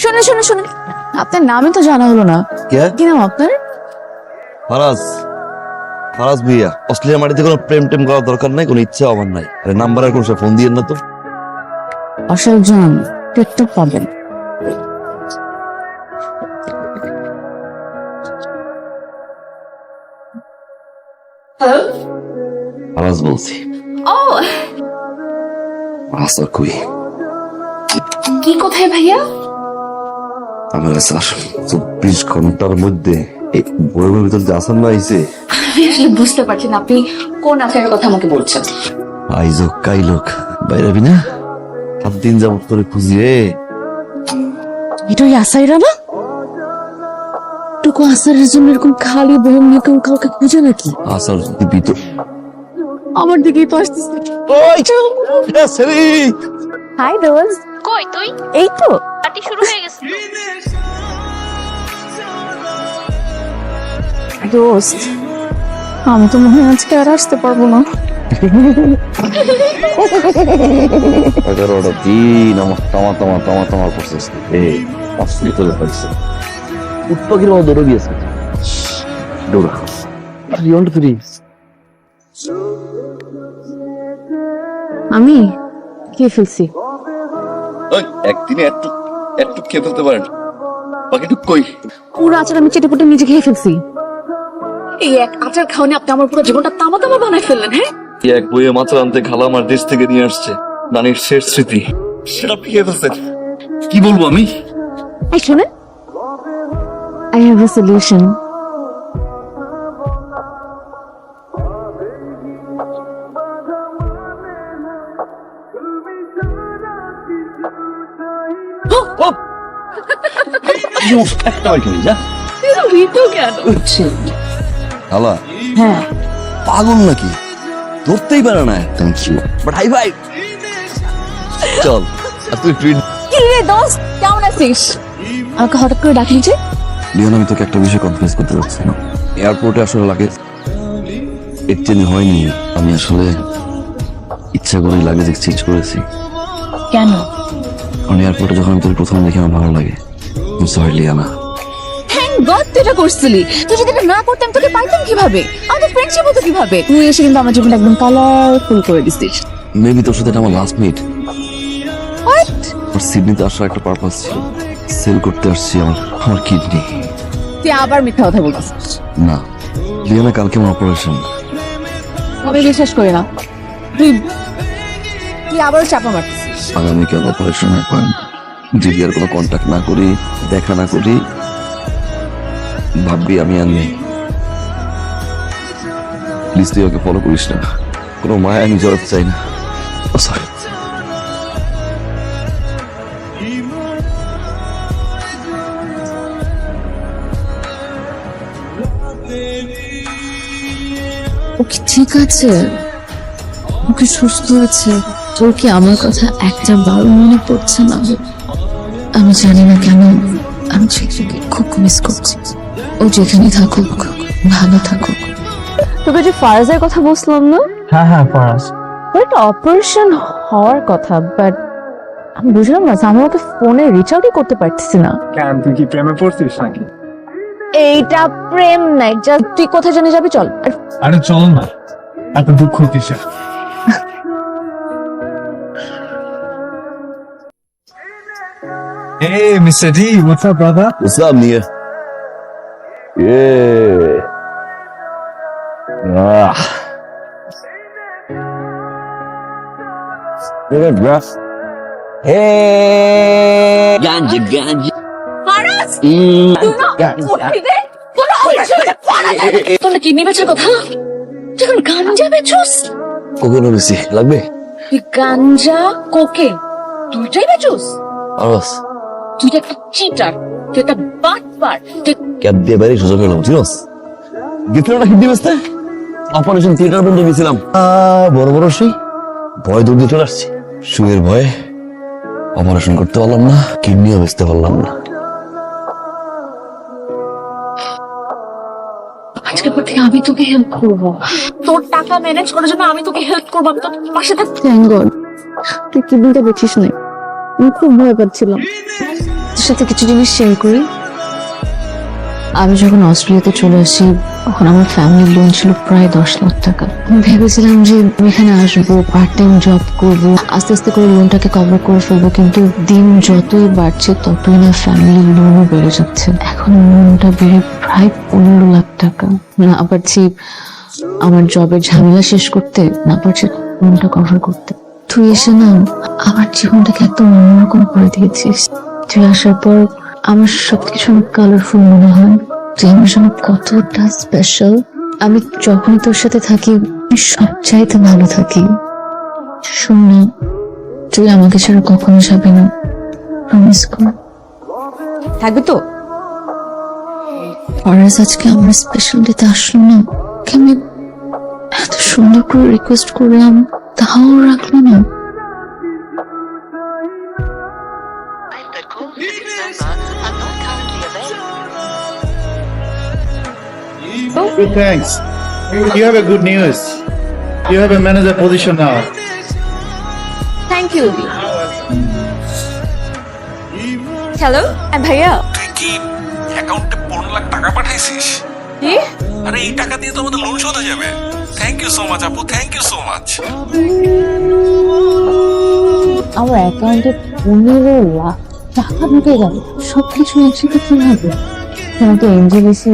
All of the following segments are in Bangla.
শোনেন শোনেন শোনেন। আপনার নামই তো জানা হলো না। কে? কি নাম আপনার? ফারাজ। ফারাজ ভুইয়া অস্ট্রেলিয়ার মাটিতে কোনো প্রেম টেম করার দরকার নাই কোনো ইচ্ছা আমার নাই। আরে নাম্বার আর কোন ফোন দিয়েন না তো। জন টেকটক পাবেন। ফারাজ বলছি। ও আসা কুই? কি কোথায় ভাইয়া? আমার স্যার চব্বিশ ঘণ্টার মধ্যে এই বইয়ের ভিতর যে আসান না আইছে আমি আসলে বুঝতে পারছি না আপনি কোন আফেয়ারের কথা আমাকে বলছেন? আইজক কাইলোক বাইরাবি না? সাত দিন যাবত তোরে খুঁজি রে। এটা ওই আসাইরা না? টুকু আসারের জন্য এরকম খালি বহম নিয়ে কেউ কাউকে খুঁজে নাকি? আসার দিবি তো আমার দিকেই তো আসতেছে। হাই দোস্ত কই তুই? এই তো। পার্টি শুরু হয়ে গেছে দোস্ত আমি তো মনে হয় আজকে আর আসতে পারব না। এগারোটা দিন আমার তামা তামা তামা তামা করছিস এই অসুবিধা তোলে পারছে উৎপাকির মতো দৌড়ে গিয়েছে। দৌড়া। থ্রি ওয়ান থ্রি আমি? কে ফেলছি? একদিনে একটু একটু খেয়ে ফেলতে পারেন। বাকিটুক কই? পুরো আচার আমি চেটে পুটে নিজে খেয়ে ফেলছি। এই এক আচার খাওয়ানি আপনি আমার পুরো জীবনটা তামা তামা বানাই ফেললেন হ্যাঁ? এই এক বইয়ে মাত্র আনতে খালা আমার দেশ থেকে নিয়ে আসছে নানির শেষ স্মৃতি। সেটা আপনি খেয়ে ফেলছেন। কি বলব আমি? এই শোনেন। আই হ্যাভ এ সলিউশন একটা ওইখানে যা। তো খালা হ্যাঁ। পাগল নাকি? ধরতেই পারে না thank you but hi fi চল। আর তুই ট্রিট কি রে দোস্ত কেমন আছিস? আমাকে হঠাৎ করে ডাকলি যে? লিওন আমি তোকে একটা বিষয় কনফিউজ করতে এয়ারপোর্টে আসলে এক্সচেঞ্জ হয়নি। আমি আসলে ইচ্ছা করে লাগেজ এক্সচেঞ্জ করেছি। কেন? কারণ এয়ারপোর্টে যখন আমি তোর প্রথম দেখে আমার ভালো লাগে। সরি লিয়ানা। থ্যাংক গড তুই এটা করছিলি। তুই যদি এটা না করতাম তোকে পাইতাম কীভাবে? আমাদের ফ্রেন্ডশিপ হতো কীভাবে? তুই এসে কিন্তু আমার জীবনটা একদম কালারফুল করে দিছিস। মেবি তোর সাথে এটা আমার লাস্ট মিট হোয়াট আমার সিডনিতে আসার একটা পারপাস ছিল। সেল করতে আসছি আমার আমার কিডনি তুই আবার মিথ্যা কথা বলছিস। না। লিয়ানা কালকে আমার অপারেশন আমি বিশ্বাস করি না। তুই তুই আবারও চাপা মারছিস। আগামীকাল অপারেশনের পয়েন্ট আর কোনো কন্ট্যাক্ট না করি, দেখা না করি, ভাববি আমি আর নেই। প্লিজ তুই ওকে ফলো করিস না। কোনো মায়া আমি জড়াতে চাই না। সরি ও ঠিক আছে? ওকে সুস্থ আছে? তোর কি আমার কথা একটা বারো মনে পড়ছে না? আমি জানি না কেন আমি ছেলেকে খুব মিস করছি। ও যেখানে থাকুক ভালো থাকুক। তোকে যে ফারাজের কথা বলছিলাম না? হ্যাঁ হ্যাঁ ফরাস ওর একটা অপারেশন হওয়ার কথা বাট আমি বুঝলাম না যে আমি ওকে ফোনে রিচ আউটই করতে পারতেছি না। কেন তুই কি প্রেমে পড়ছিস নাকি? এইটা প্রেম নাই জাস্ট তুই কোথায় জানি যাবি চল। আর চল না এত দুঃখ কিসে Hey, Mr. D, what's up, brother? What's up, Nia? Yeah. Ah. Look at that. Hey. Ganja, ganja. Faraz Mm. তোর কিডনি বেচার কথা তুই এখন গাঞ্জা বেচোস কোকোনো বেশি লাগবে তুই গাঞ্জা কোকে দুইটাই বেচোস আরস তুই একটা চিটার তুই একটা বাটপার তুই ক্যাব দিয়ে চিনস গেছিলাম না বেসতে অপারেশন থিয়েটার পর্যন্ত গেছিলাম। বড় বড় সেই ভয় দৌড় দিয়ে চলে আসছি। শুয়ের ভয়ে অপারেশন করতে পারলাম না কিডনিও বেচতে পারলাম না। আজকে পর থেকে আমি তোকে হেল্প করব। তোর টাকা ম্যানেজ করার জন্য আমি তোকে হেল্প করব আমি তোর পাশে থাক থ্যাংক গড তুই কিডনিটা বেচিস নাই। আমি খুব ভয় পাচ্ছিলাম। তোর সাথে কিছু জিনিস শেয়ার করি। আমি যখন অস্ট্রেলিয়াতে চলে আসি, তখন আমার ফ্যামিলির লোন ছিল প্রায় দশ লাখ টাকা। আমি ভেবেছিলাম যে আমি এখানে আসব পার্ট টাইম জব করব, আস্তে আস্তে করে লোনটাকে কভার করে ফেলব, কিন্তু দিন যতই বাড়ছে, ততই না ফ্যামিলির লোনও বেড়ে যাচ্ছে। এখন লোনটা বেড়ে প্রায় পনেরো লাখ টাকা। না পারছি আমার জবের ঝামেলা শেষ করতে, না পারছি লোনটা কভার করতে। তুই এসে না আমার জীবনটাকে একদম অন্যরকম করে দিয়েছিস। তুই আসার পর আমার সবকিছু অনেক কালারফুল মনে হয়। তুই আমার জন্য কতটা স্পেশাল আমি যখনই তোর সাথে থাকি আমি সব চাইতে ভালো থাকি। শোন না তুই আমাকে ছাড়া কখনো যাবি না। প্রমিস কর। থাকবে তো? ফরাজ আজকে আমার স্পেশাল ডেতে আসলো না। আমি এত সুন্দর করে রিকোয়েস্ট করলাম। তাও রাখল না Good, thanks. You have a good news. You have a manager position now. Thank you hello ভাইয়া কি অ্যাকাউন্টে পনেরো লাখ টাকা পাঠাইছিস কি আরে এই টাকা দিয়ে তো আমাদের লোন শোধ হয়ে যাবে থ্যাংক ইউ সো মাচ আপু থ্যাংক ইউ সো মাচ আমার অ্যাকাউন্টে পনেরো লাখ টাকা ঢুকে গেল। সব কিছু একসাথে কীভাবে? তোমাকে এনজিবিসি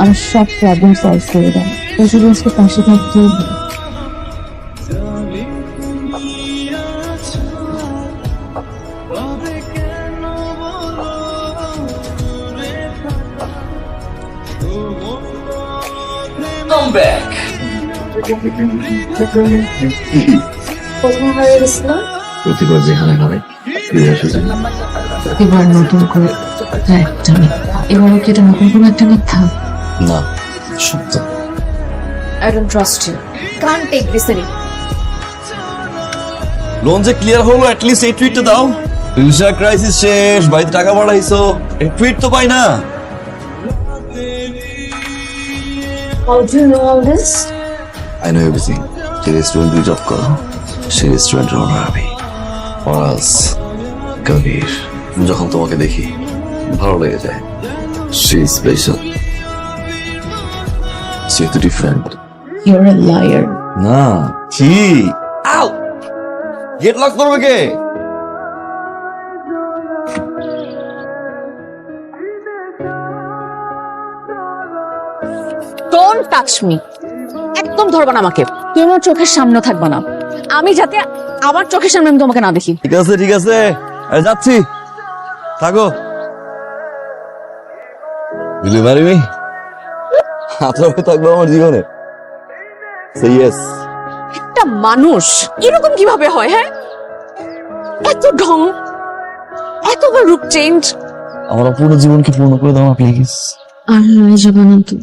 আমার সব প্রবলেম সলভ করে দেয় ইন্স্যুরেন্সকে পাশে থাকতে প্রতিবার যেখানে হবে ফিরে আসা এবার নতুন করে একটা মিথ্যা এবারও কি এটা নতুন কোনো একটা মিথ্যা। না সত্য। I don't trust you can't take this any loan যে ক্লিয়ার হলো অ্যাটলিস্ট এই টুইটটা দাও। ভিসা ক্রাইসিস শেষ বাড়িতে টাকা পাঠাইছো এই টুইট তো পাই না। How do you know all this? I know everything যে রেস্টুরেন্ট তুমি জব করো সেই রেস্টুরেন্টের ওনার আমি। ফরাজ কবির যখন তোমাকে দেখি ভালো লেগে যায়। সে স্পেশাল সে তো ডিফারেন্ট You're a liar. না। কি? আউ! গেট লক করবে কে ডোন্ট টাচ মি একদম ধরবা না আমাকে। তুই আমার চোখের সামনে থাকবা না। আমি যাতে আমার চোখের সামনে আমি তোমাকে না দেখি। ঠিক আছে ঠিক আছে। আরে যাচ্ছি। থাকো। বুঝলি পারিবি আত্রাপে থাকব আমার জীবনে। সে ইয়েস একটা মানুষ এরকম কীভাবে হয় হ্যাঁ? এত ঢং এতবার রূপ চেঞ্জ আমার অপূর্ণ জীবনকে পূর্ণ করে দাও প্লিজ আর লয়ে যাবে না তো।